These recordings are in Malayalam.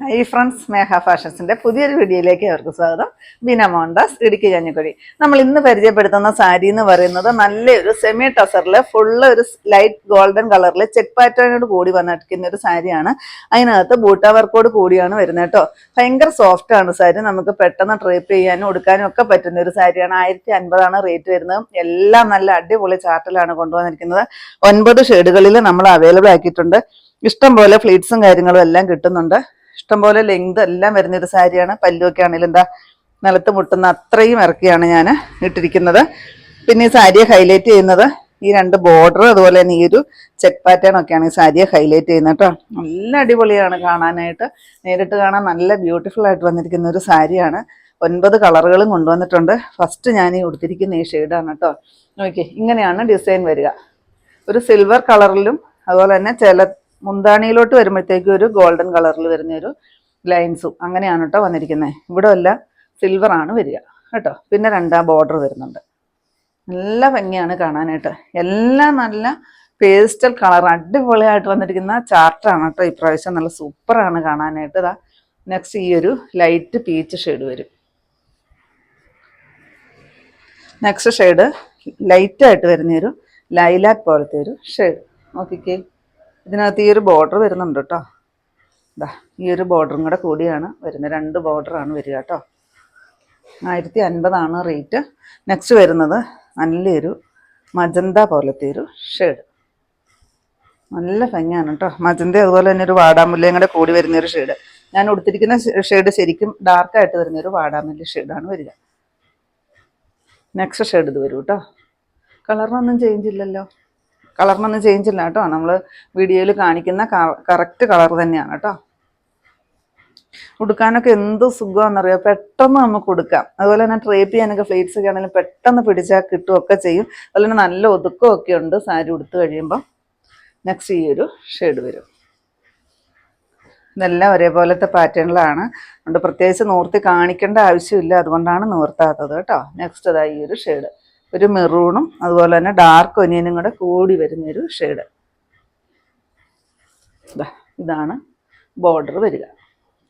ഹൈ ഫ്രണ്ട്സ് സ്നേഹ ഫാഷൻസിന്റെ പുതിയൊരു വീഡിയോയിലേക്ക് അവർക്ക് സ്വാഗതം. ബീന മോഹൻദാസ് ഇടുക്കി കഞ്ഞിക്കുഴി നമ്മൾ ഇന്ന് പരിചയപ്പെടുത്തുന്ന സാരി എന്ന് പറയുന്നത് നല്ലൊരു സെമി ടസറിൽ ഫുള്ള് ഒരു ലൈറ്റ് ഗോൾഡൻ കളറിൽ ചെക്ക് പാറ്റേണോട് കൂടി വന്നിരിക്കുന്ന ഒരു സാരിയാണ്. അതിനകത്ത് ബൂട്ട വർക്കോട് കൂടിയാണ് വരുന്നത് കേട്ടോ. ഭയങ്കര സോഫ്റ്റ് ആണ് സാരി. നമുക്ക് പെട്ടെന്ന് ട്രേപ്പ് ചെയ്യാനും ഉടുക്കാനും ഒക്കെ പറ്റുന്ന ഒരു സാരിയാണ്. ആയിരത്തി അൻപതാണ് റേറ്റ് വരുന്നത്. എല്ലാം നല്ല അടിപൊളി ചാർട്ടിലാണ് കൊണ്ടുവന്നിരിക്കുന്നത്. ഒൻപത് ഷെയ്ഡുകളിൽ നമ്മൾ അവൈലബിൾ ആക്കിയിട്ടുണ്ട്. ഇഷ്ടം പോലെ ഫ്ലീറ്റ്സും കാര്യങ്ങളും എല്ലാം കിട്ടുന്നുണ്ട്. ഇഷ്ടംപോലെ ലെങ്ത് എല്ലാം വരുന്നൊരു സാരിയാണ്. പല്ലുമൊക്കെ ആണെങ്കിലും എന്താ നിലത്ത് മുട്ടുന്ന അത്രയും ഇറക്കിയാണ് ഞാൻ ഇട്ടിരിക്കുന്നത്. പിന്നെ ഈ സാരിയെ ഹൈലൈറ്റ് ചെയ്യുന്നത് ഈ രണ്ട് ബോർഡർ അതുപോലെ തന്നെ ഈ ഒരു ചെക്ക് പാറ്റേൺ ഒക്കെയാണ് ഈ സാരിയെ ഹൈലൈറ്റ് ചെയ്യുന്നത് കേട്ടോ. നല്ല അടിപൊളിയാണ് കാണാനായിട്ട്. നേരിട്ട് കാണാൻ നല്ല ബ്യൂട്ടിഫുൾ ആയിട്ട് വന്നിരിക്കുന്ന ഒരു സാരിയാണ്. ഒൻപത് കളറുകളും കൊണ്ടുവന്നിട്ടുണ്ട്. ഫസ്റ്റ് ഞാൻ ഈ ഉടുത്തിരിക്കുന്ന ഈ ഷെയ്ഡാണ് കേട്ടോ. നോക്കി ഇങ്ങനെയാണ് ഡിസൈൻ വരിക. ഒരു സിൽവർ കളറിലും അതുപോലെ തന്നെ ചില മുന്താണിയിലോട്ട് വരുമ്പോഴത്തേക്കും ഒരു ഗോൾഡൻ കളറിൽ വരുന്ന ഒരു ലൈൻസും അങ്ങനെയാണ് കേട്ടോ വന്നിരിക്കുന്നത് ഇവിടെ എല്ലാം സിൽവർ ആണ് വരിക. കേട്ടോ? പിന്നെ രണ്ടാം ബോർഡർ വരുന്നുണ്ട്. നല്ല ഭംഗിയാണ് കാണാനായിട്ട്. എല്ലാം നല്ല പേസ്റ്റൽ കളർ അടിപൊളിയായിട്ട് വന്നിരിക്കുന്ന ചാർട്ടാണ് കേട്ടോ ഇപ്രാവശ്യം. നല്ല സൂപ്പറാണ് കാണാനായിട്ട്. ഇതാ നെക്സ്റ്റ് ഈ ഒരു ലൈറ്റ് പീച്ച് ഷെയ്ഡ് വരും. നെക്സ്റ്റ് ഷെയ്ഡ് ലൈറ്റായിട്ട് വരുന്ന ഒരു ലൈലാക്ക് പോലത്തെ ഒരു ഷെയ്ഡ് നോക്കിക്കേ. ഇതിനകത്ത് ഈ ഒരു ബോർഡർ വരുന്നുണ്ട് കേട്ടോ ഇതാ ഈ ഒരു ബോർഡറും കൂടെ കൂടിയാണ് വരുന്നത്. രണ്ട് ബോർഡറാണ് വരിക കേട്ടോ ആയിരത്തി അൻപതാണ് റേറ്റ് നെക്സ്റ്റ് വരുന്നത് നല്ലൊരു മജന്ത പോലത്തെ ഒരു ഷെയ്ഡ് നല്ല ഭംഗിയാണ് കേട്ടോ മജന്ത അതുപോലെ തന്നെ ഒരു വാടാമുല്ലയും കൂടെ കൂടി വരുന്ന ഒരു ഷെയ്ഡ് ഞാൻ ഉടുത്തിരിക്കുന്ന ഷെയ്ഡ് ശരിക്കും ഡാർക്കായിട്ട് വരുന്ന ഒരു വാടാമുല്ല ഷെയ്ഡാണ് വരിക. നെക്സ്റ്റ് ഷെയ്ഡ് ഇത് വരും കേട്ടോ കളറിനൊന്നും ചേഞ്ച് ഇല്ലല്ലോ. കളറിനൊന്നും ചേഞ്ച് ഇല്ല കേട്ടോ. നമ്മൾ വീഡിയോയിൽ കാണിക്കുന്ന കറക്റ്റ് കളർ തന്നെയാണ് കേട്ടോ. ഉടുക്കാനൊക്കെ എന്ത് സുഖമാണെന്നറിയാം? പെട്ടെന്ന് നമുക്ക് ഉടുക്കാം. അതുപോലെ തന്നെ ട്രേപ്പ് ചെയ്യാനൊക്കെ ഫ്ലേറ്റ്സ് ഒക്കെ ആണെങ്കിലും പെട്ടെന്ന് പിടിച്ചാൽ കിട്ടുകയൊക്കെ ചെയ്യും. അതുപോലെ തന്നെ നല്ല ഒതുക്കമൊക്കെ ഉണ്ട് സാരി ഉടുത്തു കഴിയുമ്പോൾ നെക്സ്റ്റ് ഈ ഒരു ഷെയ്ഡ് വരും. ഇതെല്ലാം ഒരേപോലത്തെ പാറ്റേണിലാണ് അതുകൊണ്ട് പ്രത്യേകിച്ച് നിവർത്തി കാണിക്കേണ്ട ആവശ്യമില്ല. അതുകൊണ്ടാണ് നിവർത്താത്തത് കേട്ടോ. നെക്സ്റ്റ് അതാ ഈ ഒരു ഷെയ്ഡ് ഒരു മെറൂണും അതുപോലെ തന്നെ ഡാർക്ക് ഒനിയനും കൂടെ കൂടി വരുന്നൊരു ഷെയ്ഡ് ഇതാണ് ബോർഡർ വരിക.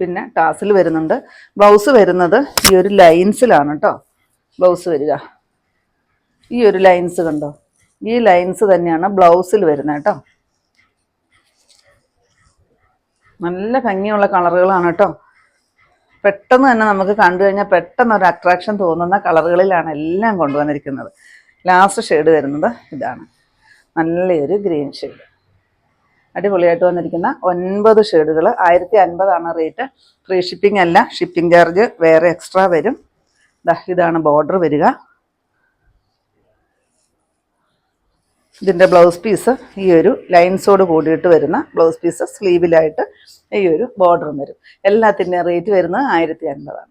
പിന്നെ ടാസിൽ വരുന്നുണ്ട്. ബ്ലൗസ് വരുന്നത് ഈ ഒരു ലൈൻസിലാണ് കേട്ടോ ബ്ലൗസ് വരിക. ഈ ഒരു ലൈൻസ് കണ്ടോ? ഈ ലൈൻസ് തന്നെയാണ് ബ്ലൗസിൽ വരുന്നത് കേട്ടോ നല്ല ഭംഗിയുള്ള കളറുകളാണ് കേട്ടോ പെട്ടെന്ന് തന്നെ നമുക്ക് കണ്ടു കഴിഞ്ഞാൽ പെട്ടെന്ന് ഒരു അട്രാക്ഷൻ തോന്നുന്ന കളറുകളിലാണ് എല്ലാം കൊണ്ടുവന്നിരിക്കുന്നത്. ലാസ്റ്റ് ഷെയ്ഡ് വരുന്നത് ഇതാണ്. നല്ലൊരു ഗ്രീൻ ഷെയ്ഡ് അടിപൊളിയായിട്ട് വന്നിരിക്കുന്ന ഒൻപത് ഷെയ്ഡുകൾ ആയിരത്തി അൻപതാണ് റേറ്റ് ഫ്രീ ഷിപ്പിംഗ് അല്ല ഷിപ്പിംഗ് ചാർജ് വേറെ എക്സ്ട്രാ വരും. ഇതാണ് ബോർഡർ വരിക. ഇതിന്റെ ബ്ലൗസ് പീസ് ഈ ഒരു ലൈൻസോട് കൂടിയിട്ട് വരുന്ന ബ്ലൗസ് പീസ് സ്ലീവിലായിട്ട് ഈ ഒരു ബോർഡറും വരും. എല്ലാത്തിന്റെയും റേറ്റ് വരുന്നത് ആയിരത്തി അൻപതാണ്.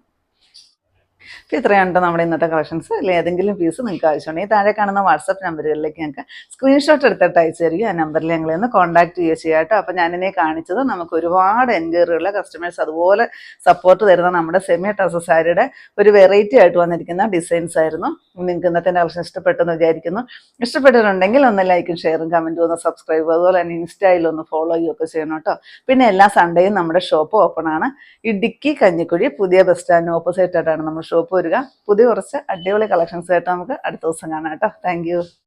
അപ്പോൾ ഇത്രയാണ് നമ്മുടെ ഇന്നത്തെ കളക്ഷൻസ് അല്ലെ? ഏതെങ്കിലും പീസ് നിങ്ങൾക്ക് ആവശ്യമുണ്ടെങ്കിൽ താഴെ കാണുന്ന വാട്സപ്പ് നമ്പറുകളിലേക്ക് ഞങ്ങൾക്ക് സ്ക്രീൻഷോട്ട് എടുത്തിട്ട് അയച്ചു തരിക ആ നമ്പറിൽ ഞങ്ങളെ ഒന്ന് കോൺടാക്ട് ചെയ്യുക ചെയ്യാം കേട്ടോ. അപ്പോൾ ഞാനിനെ കാണിച്ചത് നമുക്ക് ഒരുപാട് എൻക്വയറിയുള്ള കസ്റ്റമേഴ്സ് അതുപോലെ സപ്പോർട്ട് തരുന്ന നമ്മുടെ സെമി ടസ സാരിയുടെ ഒരു വെറൈറ്റി ആയിട്ട് വന്നിരിക്കുന്ന ഡിസൈൻസ് ആയിരുന്നു. നിങ്ങൾക്ക് ഇന്നത്തെ കളക്ഷൻ ഇഷ്ടപ്പെട്ടെന്ന് വിചാരിക്കുന്നു. ഇഷ്ടപ്പെട്ടിട്ടുണ്ടെങ്കിൽ ഒന്ന് ലൈക്കും ഷെയറും കമന്റും ഒന്ന് സബ്സ്ക്രൈബ് അതുപോലെ തന്നെ ഇൻസ്റ്റയിൽ ഒന്ന് ഫോളോ ചെയ്യുകയൊക്കെ ചെയ്യണം കേട്ടോ. പിന്നെ എല്ലാ സൺഡേയും നമ്മുടെ ഷോപ്പ് ഓപ്പൺ ആണ്. ഇടുക്കി കഞ്ഞിക്കുഴി പുതിയ ബസ് സ്റ്റാൻഡിന് ഓപ്പോസിറ്റ് ആയിട്ടാണ് നമ്മുടെ ഷോപ്പ് വരിക പുതിയ കുറച്ച് അടിപൊളി കളക്ഷൻസ് ആയിട്ട് നമുക്ക് അടുത്ത ദിവസം കാണാം കേട്ടോ. താങ്ക്